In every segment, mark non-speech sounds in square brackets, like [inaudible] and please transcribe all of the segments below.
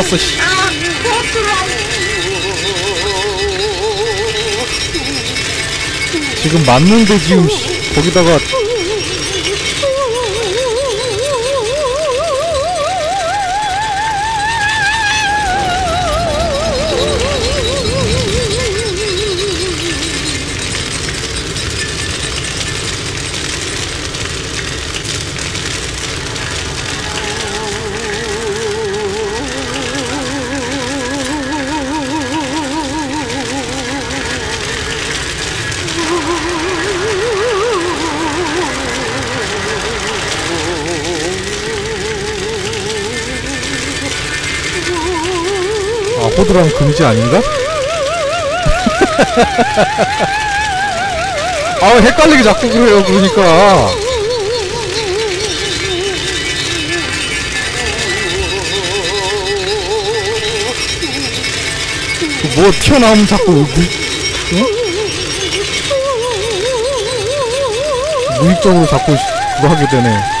아 맞았어 씨. 지금 맞는데 지금 씨. 거기다가 호드람 금지 아닌가? [laughs] 아 헷갈리게 자꾸 그래요 그러니까 그뭐 튀어나오면 자꾸? 무의적으로 자꾸 그거 하게 되네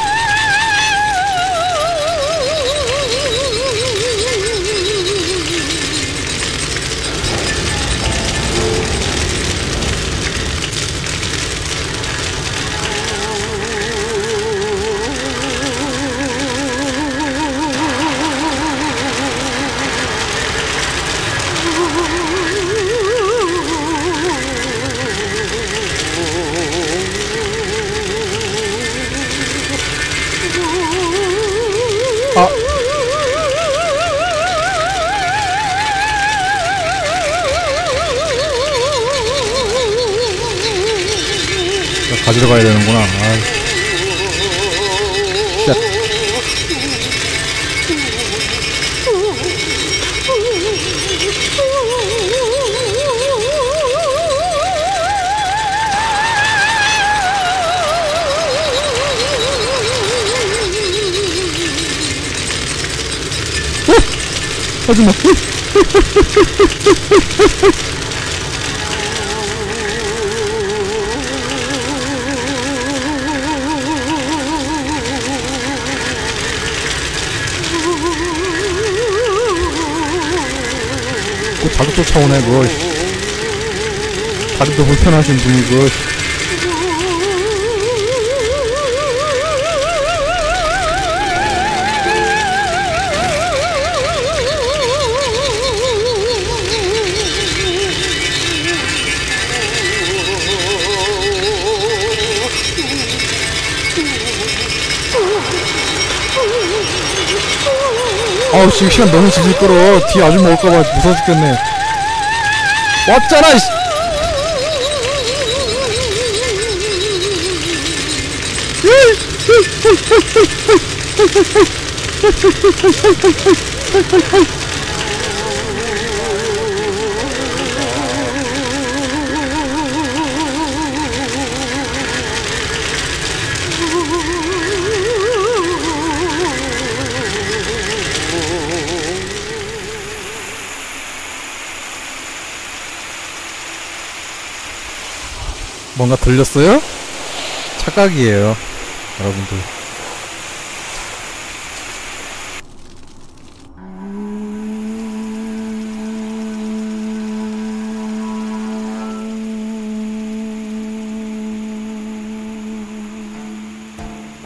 가지러 가야 되는구나. 하지마 자주 쫓아오네 그거. 다리도 불편하신 분이 그 아우 지금 시간 너무 지질 끌어 뒤에 아줌마 올까봐 무서워 죽겠네 왔잖아 뭔가 들렸어요? 착각이에요 여러분들.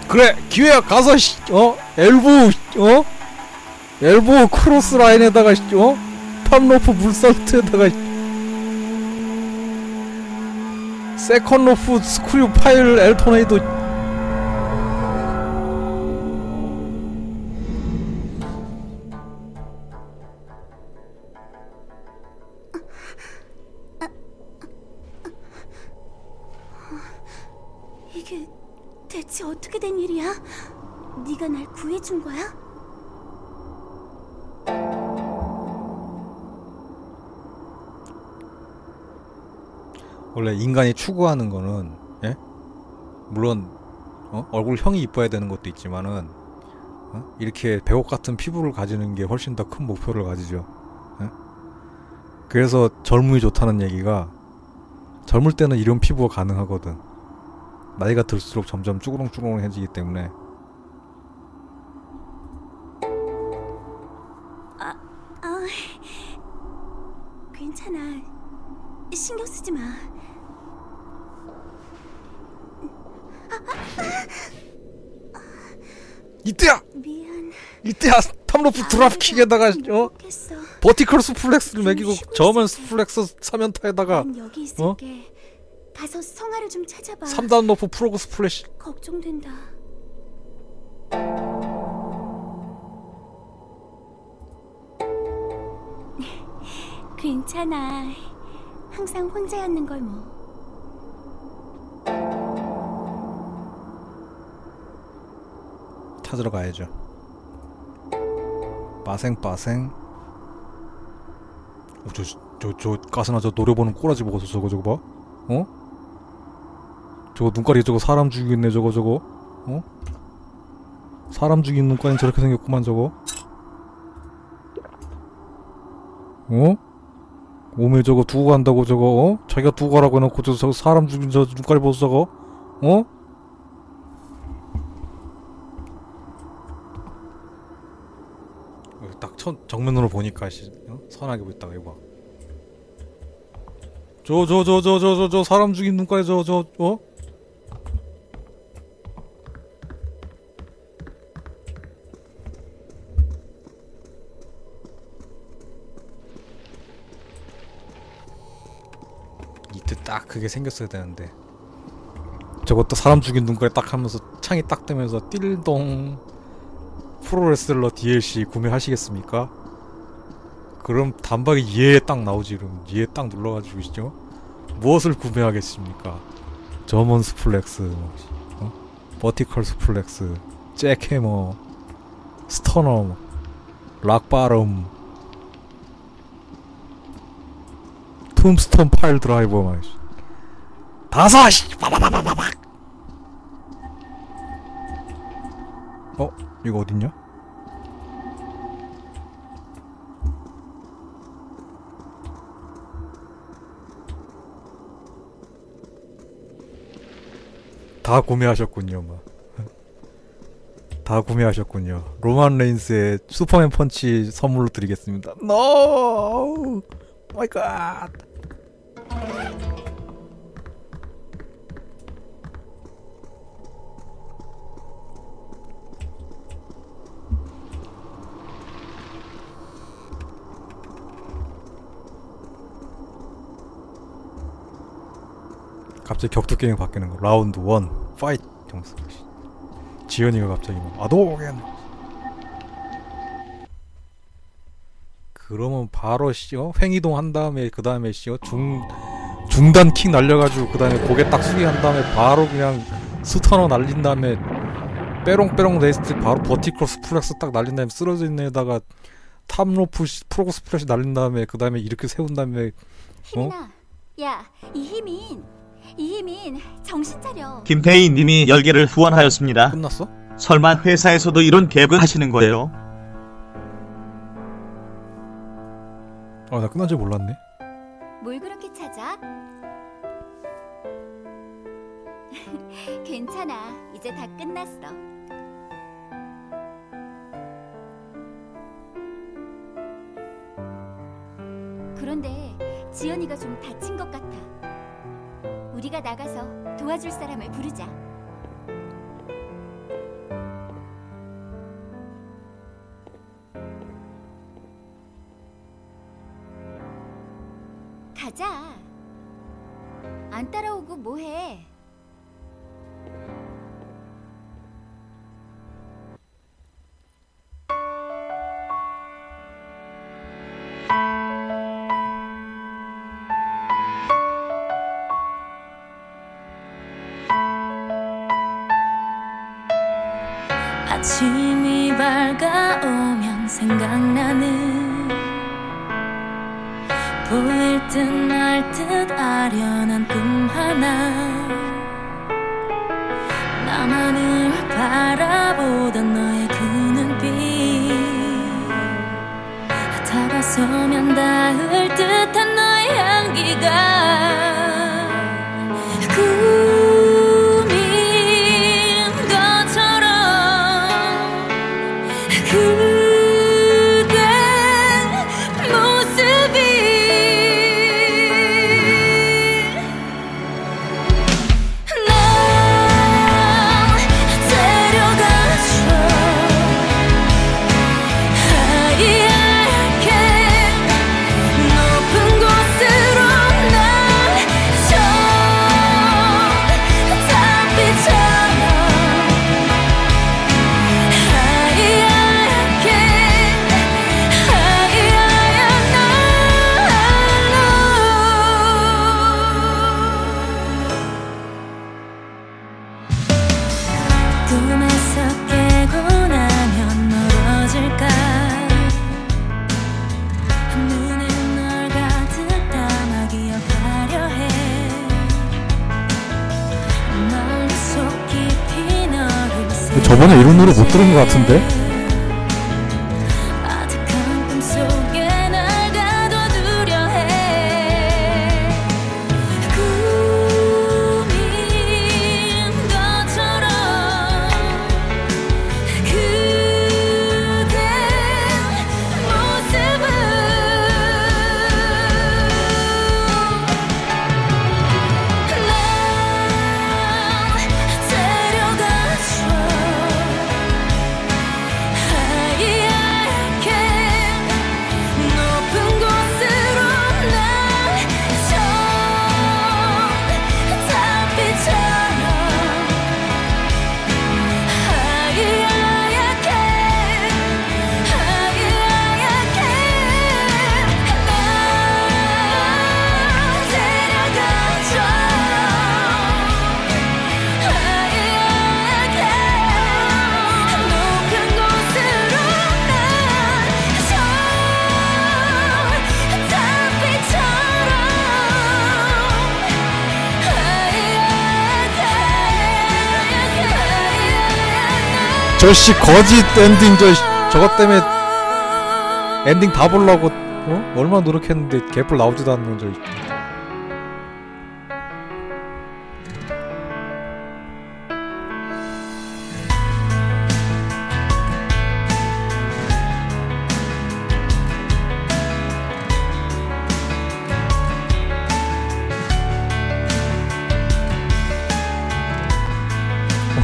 그래 기회야 가서 씨, 어? 엘보 어? 엘보 크로스 라인에다가 씨, 어? 탑로프 물살트에다가 세컨 로프 스크류 파일 엘 토네이도 원래 인간이 추구하는 거는 예? 물론 어? 얼굴 형이 이뻐야 되는 것도 있지만은 어? 이렇게 배옥 같은 피부를 가지는 게 훨씬 더 큰 목표를 가지죠. 예? 그래서 젊음이 좋다는 얘기가 젊을 때는 이런 피부가 가능하거든. 나이가 들수록 점점 쭈그렁쭈그렁해지기 때문에 아, 괜찮아. 신경 쓰지 마. 이때야! 미안. 이때야! 탑로프 드랍킥에다가 어? 버티컬 스플렉스를 좀 매기고 있을게. 스플렉스 사면타에다가 있을게. 가서 성아를 좀 찾아봐. 3단 로프 프로그 스플래시 걱정된다. [laughs] 괜찮아. 항상 혼자였는 걸 뭐. 찾으러 가야죠. 빠생빠생. 어, 저, 저, 저, 가스나 저 노려보는 꼬라지 보고서 저거, 저거 봐. 어? 저거 눈깔이 저거 사람 죽이겠네, 저거, 저거. 어? 사람 죽이는 눈깔이 저렇게 생겼구만, 저거. 어? 오메 저거 두고 간다고, 저거, 어? 자기가 두고 가라고 해놓고 저, 저 사람 죽인 저 눈깔이 보소, 저거. 어? 첫, 정면으로 보니까 씨, 어? 선하게 보였다가 이거 봐. 저 저 저 저 저 저 저 사람 죽인 눈깔에 저저 어? 이때 딱 그게 생겼어야 되는데 저것도 사람 죽인 눈깔에 딱 하면서 창이 딱 뜨면서 띨동 프로레슬러 DLC 구매하시겠습니까? 그럼 단박에 예 딱 나오지 그럼 예 딱 눌러가지고 있죠 무엇을 구매하겠습니까? 저먼 스플렉스 어? 버티컬 스플렉스 잭해머 스터너 락바름 툼스톤 파일 드라이버 막 다사 씨 빠바바바바박 어? 이거 어딨냐? 다 구매하셨군요, 뭐. [laughs] 다 구매하셨군요. 로만 레인스의 슈퍼맨 펀치 선물로 드리겠습니다. No! My God! 갑자기 격투 게임 바뀌는 거. 라운드 1 파이트 점수. 지연이가 갑자기 막 아도겐. 그러면 바로 씨어 횡이동 한 다음에 그 다음에 씨어 중 중단 킥 날려가지고 그 다음에 고개 딱 숙이 한 다음에 바로 그냥 스터너 날린 다음에 빼롱빼롱 레이스트 바로 버티컬 스플렉스 딱 날린 다음에 있는 애다가 탑로프 시- 프로그 스 플래시 날린 다음에 그 다음에 이렇게 세운 다음에 희민아, 야, 이희민, 이희민, 정신 차려. 김태희 님이 10개를 후원하였습니다. 끝났어? 설마 회사에서도 이런 개그 하시는 거예요? 아 나 끝난 줄 몰랐네. 뭘 그렇게 찾아? [laughs] 괜찮아, 이제 다 끝났어. 그런데 지연이가 좀 다친 것 같아. 우리가 나가서 도와줄 사람을 부르자. 가자. 안 따라오고 뭐해? 아침이 밝아오면 생각나는 보일 듯 말 듯 아련한 꿈 하나. 나만을 바라보던 너의 그 눈빛. 다가서면 닿을 듯한 저번에 이런 노래 못 들은 것 같은데? 씨 거짓 엔딩 저 저것 때문에 엔딩 다 보려고 어? 얼마나 노력했는데 개뿔 나오지도 않는 저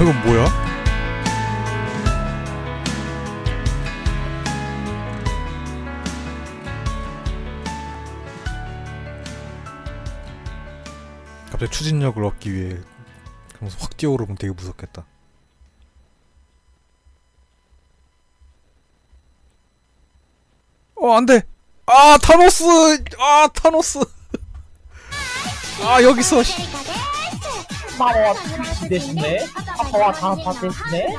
어 이건 뭐야? 갑자기 추진력을 얻기 위해 그러면서 확 뛰어오르면 되게 무섭겠다. 어 안돼! 아 타노스! 아 타노스! [laughs] 아 여기서 마와 피시 그 대신에? 아빠와 다파 대신에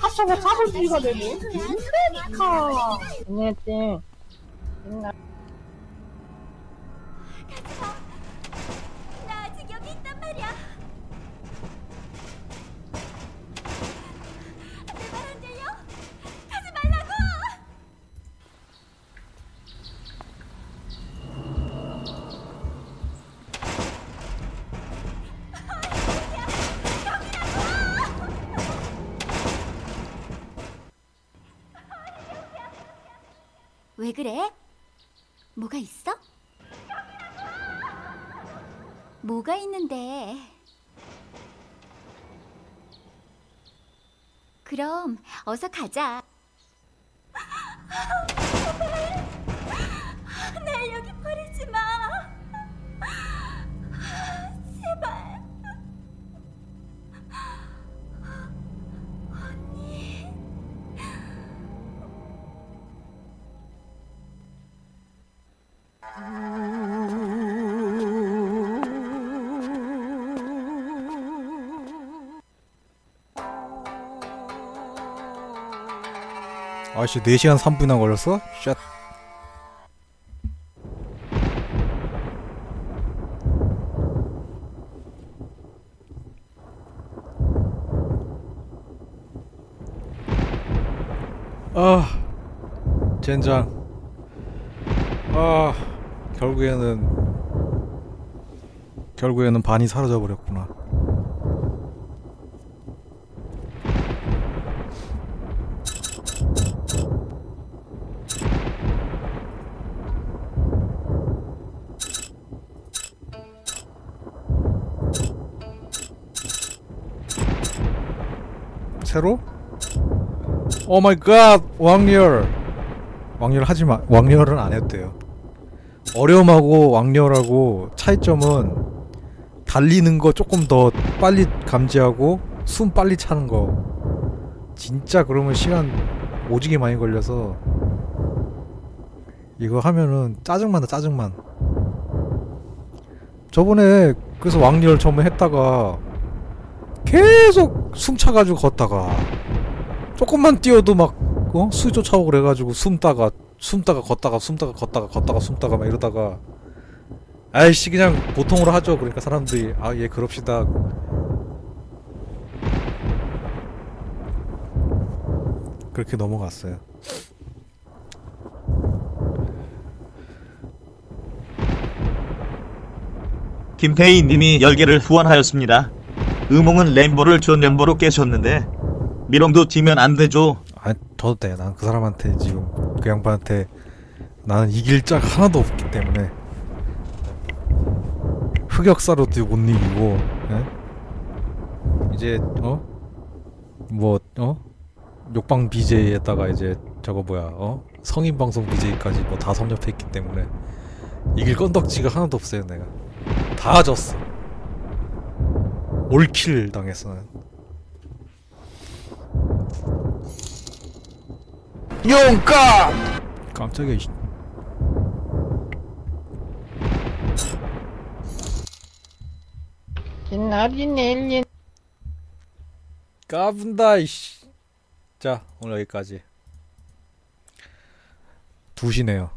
합쳐서 사분지가 되는 그러니까. 안녕하세요 그래? 뭐가 있어? 뭐가 있는데? 그럼 어서 가자. 아씨 4시간 3분이나 걸렸어? 샷. 아 젠장 아 결국에는 결국에는 반이 사라져 버렸구나 새로? 오 마이 갓 왕렬. 왕렬 하지마 왕렬은 안 돼요. 어려움하고 왕렬하고 차이점은 달리는 거 조금 더 빨리 감지하고 숨 빨리 차는 거. 진짜 그러면 시간 오지게 많이 걸려서 이거 하면은 짜증만다 짜증만. 저번에 그래서 왕렬 처음에 했다가 계속 숨 차가지고 걷다가 조금만 뛰어도 막 어? 수위 쫓아오고 그래가지고 숨다가 숨다가 걷다가 숨다가 걷다가 걷다가 숨다가 막 이러다가 아이씨 그냥 보통으로 하죠 그러니까 사람들이 아 예 그럽시다 그렇게 넘어갔어요. 김태희 님이 10개를 후원하였습니다. 의몽은 램보를 준 램보로 깨셨는데 미롱도 지면 안 되죠. 아, 져도 돼. 난 그 사람한테 지금 그 양반한테 나는 이길 짝 하나도 없기 때문에 흑역사로도 못 이기고 예? 이제 어? 뭐 어? 욕방 BJ에다가 이제 저거 뭐야 어? 성인 방송 BJ까지 뭐 다 섭렵했기 때문에 이길 건덕지가 하나도 없어요 내가 다 졌어 올킬 당했어 난. 용감! 깜짝이야 이씨. 옛날이 내일 까분다 이씨 자 오늘 여기까지 2시네요